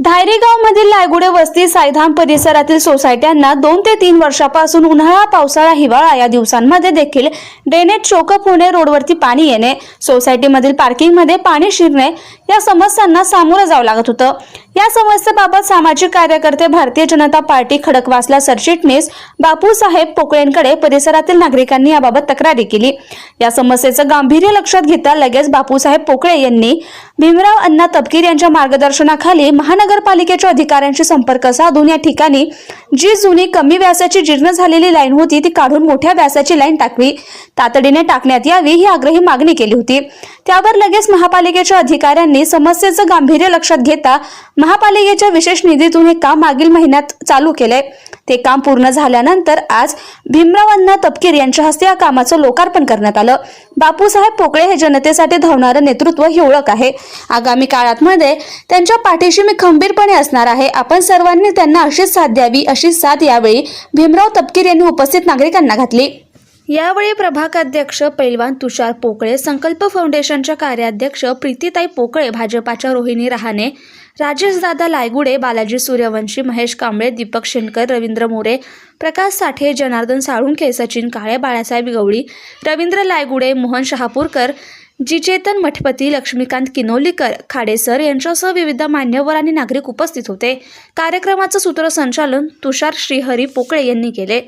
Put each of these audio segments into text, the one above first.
धायरेगाव मधील लायगुडे वस्ती सायधाम परिसरातील सोसायट्यांना दोन ते तीन वर्षापासून उन्हाळा पावसाळा हिवाळा या दिवसांमध्ये देखील ड्रेनेज चोकअप होणे रोडवरती पाणी येणे सोसायटीमधील पार्किंगमध्ये पाणी शिरणे या समस्यांना सामोरं जावं लागत होतं. या समस्येबाबत सामाजिक कार्यकर्ते भारतीय जनता पार्टी खडकवासला सरचिटणीस बापूसाहेब पोकळेंकडे परिसरातील नागरिकांनी याबाबत तक्रारी केली. या समस्येचं गांभीर्य लक्षात घेता लगेच बापूसाहेब पोकळे यांनी भीमराव अण्णा तपकीर यांच्या मार्गदर्शनाखाली महानगरपालिकेच्या अधिकाऱ्यांशी संपर्क साधून या ठिकाणी जी जुनी कमी व्यासाची जीर्ण झालेली लाईन होती ती काढून मोठ्या व्यासाची लाईन टाकवी तातडीने टाकण्यात यावी ही आग्रही मागणी केली होती. त्यावर लगेच महापालिकेच्या अधिकाऱ्यांनी समस्येचं गांभीर्य लक्षात घेता महापालिकेच्या विशेष निधीतून हे काम मागील महिन्यात चालू केलंय. ते काम पूर्ण झाल्यानंतर आज भीमरावांना तपकीर यांच्या हस्ते या कामाचं लोकार्पण करण्यात आलं. बापूसाहेब पोकळे हे जनतेसाठी धावणारं नेतृत्व ही ओळख आहे. आगामी काळात मध्ये त्यांच्या पाठीशी मी खंबीरपणे असणार आहे. आपण सर्वांनी त्यांना अशीच साथ द्यावी अशी साथ यावेळी भीमराव तपकीर यांनी उपस्थित नागरिकांना घातली. यावेळी प्रभागाध्यक्ष पैलवान तुषार पोकळे संकल्प फाउंडेशनच्या कार्याध्यक्ष प्रीतीताई पोकळे भाजपाच्या रोहिणी रहाणे राजेश दादा लायगुडे बालाजी सूर्यवंशी महेश कांबळे दीपक शेणकर रवींद्र मोरे प्रकाश साठे जनार्दन साळुंखे सचिन काळे बाळासाहेब गवळी रवींद्र लायगुडे मोहन शहापूरकर जिचेतन मठपती लक्ष्मीकांत किनोलीकर खाडेसर यांच्यासह विविध मान्यवर आणि नागरिक उपस्थित होते. कार्यक्रमाचं सूत्रसंचालन तुषार श्रीहरी पोकळे यांनी केले.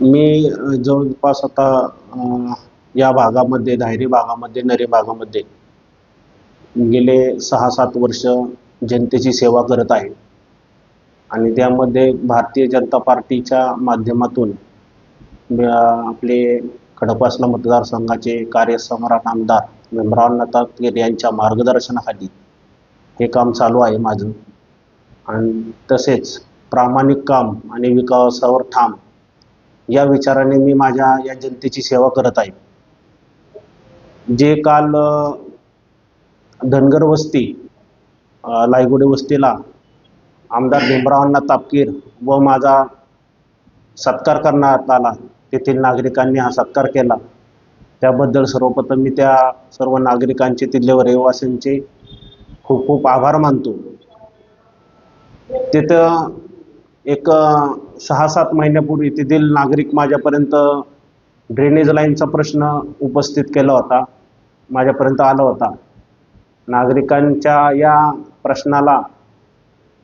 मी जवळपास आता या भागामध्ये धायरी भागामध्ये नरी भागामध्ये गेले सहा सात वर्ष जनतेची सेवा करत आहे. आणि त्यामध्ये भारतीय जनता पार्टीच्या माध्यमातून आपले खडकवासला मतदारसंघाचे कार्यसम्राट आमदार भीमराव नताकीर यांच्या मार्गदर्शनाखाली हे काम चालू आहे माझं. आणि तसेच प्रामाणिक काम आणि विकासावर ठाम या विचाराने मी माझ्या या जनतेची सेवा करत आहे. जे काल धनगर वस्ती लायगुडे वस्तीला आमदार भीमरावांना तापकीर व माझा सत्कार करण्यात आला. तेथील नागरिकांनी हा सत्कार केला. त्याबद्दल सर्वप्रथम मी त्या सर्व नागरिकांचे तिथल्या रहिवासींचे खूप खूप आभार मानतो. तिथं एक सहा सात महिन्यापूर्वी तेथील नागरिक माझ्यापर्यंत ड्रेनेज लाईनचा प्रश्न उपस्थित केला होता. माझ्यापर्यंत आला होता. नागरिकांच्या या प्रश्नाला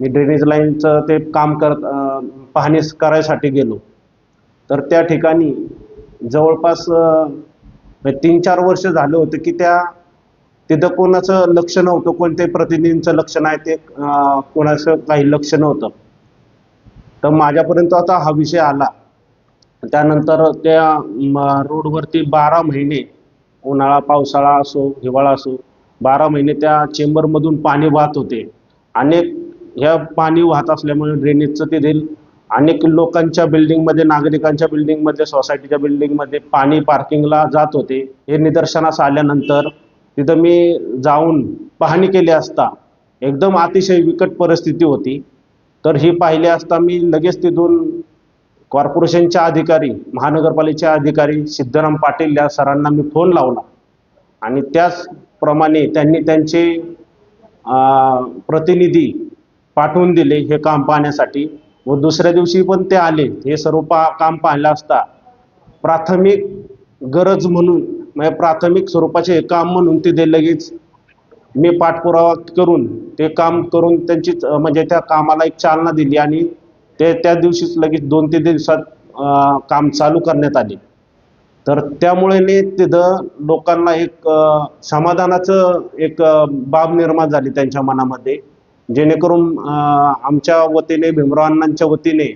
मी ड्रेनेज लाईनचं ते काम करत अ, पाहणी करायसाठी गेलो. तर त्या ठिकाणी जवळपास तीन चार वर्ष झालं होतं की त्या तिथं कोणाचं लक्ष नव्हतं कोणत्याही प्रतिनिधींचं लक्ष नाही ते कोणाचं काही लक्ष नव्हतं. तर माझ्यापर्यंत आता हा विषय आला. त्यानंतर त्या म, रोडवरती बारा महिने उन्हाळा पावसाळा असो हिवाळा असो बारा महिने त्या चेंबरमधून पाणी वाहत होते. अनेक ह्या पाणी वाहत असल्यामुळे ड्रेनेजचं तेथील अनेक लोकांच्या बिल्डिंगमध्ये नागरिकांच्या बिल्डिंगमध्ये सोसायटीच्या बिल्डिंगमध्ये पाणी पार्किंगला जात होते. हे निदर्शनास आल्यानंतर तिथं मी जाऊन पाहणी केली असता. एकदम अतिशय विकट परिस्थिती होती. तर ही पाहिले असता मी लगेच तिथून कॉर्पोरेशनच्या अधिकारी महानगरपालिकेचे अधिकारी सिद्धराम पाटील या सरांना मी फोन लावला. आणि त्याचप्रमाणे त्यांनी त्यांचे प्रतिनिधी पाठवून दिले हे काम पाहण्यासाठी व दुसऱ्या दिवशी पण ते आले. हे सर्व पा काम पाहिलं असता प्राथमिक गरज म्हणून म्हणजे प्राथमिक स्वरूपाचे काम म्हणून तिथे लगेच मी पाठपुरावा करून ते काम करून त्यांची म्हणजे त्या कामाला एक चालना दिली आणि ते त्या दिवशीच लगेच दोन तीन दिवसात काम चालू करण्यात आले. तर त्यामुळे तिथं लोकांना एक समाधानाचं एक बाब निर्माण झाली त्यांच्या मनामध्ये. जेणेकरून आमच्या वतीने भीमरावांच्या वतीने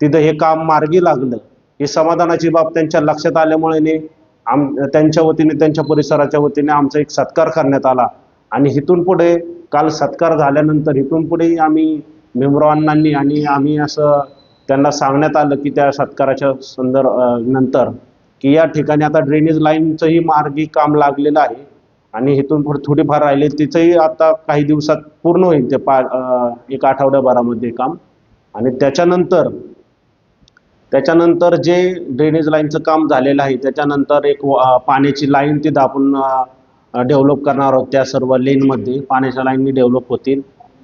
तिथं हे काम मार्गी लागलं. ही समाधानाची बाब त्यांच्या लक्षात आल्यामुळे आम त्यांच्या वतीने त्यांच्या परिसराच्या वतीने आमचा एक सत्कार करण्यात आला. आणि इथून पुढे काल सत्कार झाल्यानंतर इथून पुढे आम्ही भीमरावांनांनी आणि आम्ही असं त्यांना सांगण्यात आलं की त्या सत्काराच्या संदर्भ नंतर की या ठिकाणी आता ड्रेनेज लाईनचंही मार्गी काम लागलेलं आहे आणि इथून पुढे थोडीफार राहिले तिचंही आता काही दिवसात पूर्ण होईल ते पा एक आठवड्याभरामध्ये काम. आणि त्याच्यानंतर त्याच्यानंतर जे ड्रेनेज लाईनचं काम झालेलं आहे त्याच्यानंतर एक पाण्याची लाईन तिथं आपण डेव्हलप करणार आहोत त्या सर्व लेनमध्ये पाण्याच्या लाईननी डेव्हलप होतील.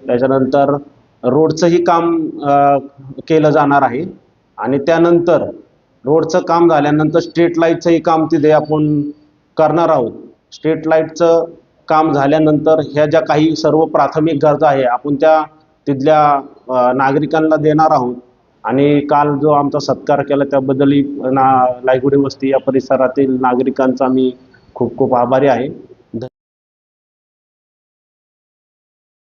त्याच्यानंतर रोडचंही काम केलं जाणार आहे. आणि त्यानंतर रोडचं काम झाल्यानंतर स्ट्रीट लाईटचंही काम तिथे आपण करणार आहोत. स्ट्रीट लाईटचं काम झाल्यानंतर ह्या ज्या काही सर्व प्राथमिक गरजा आहे आपण त्या तिथल्या नागरिकांना देणार आहोत. आणि काल जो आमचा सत्कार केला त्याबद्दलही ना लायगुडी वस्ती या परिसरातील नागरिकांचा मी खूप खूप आभारी आहे.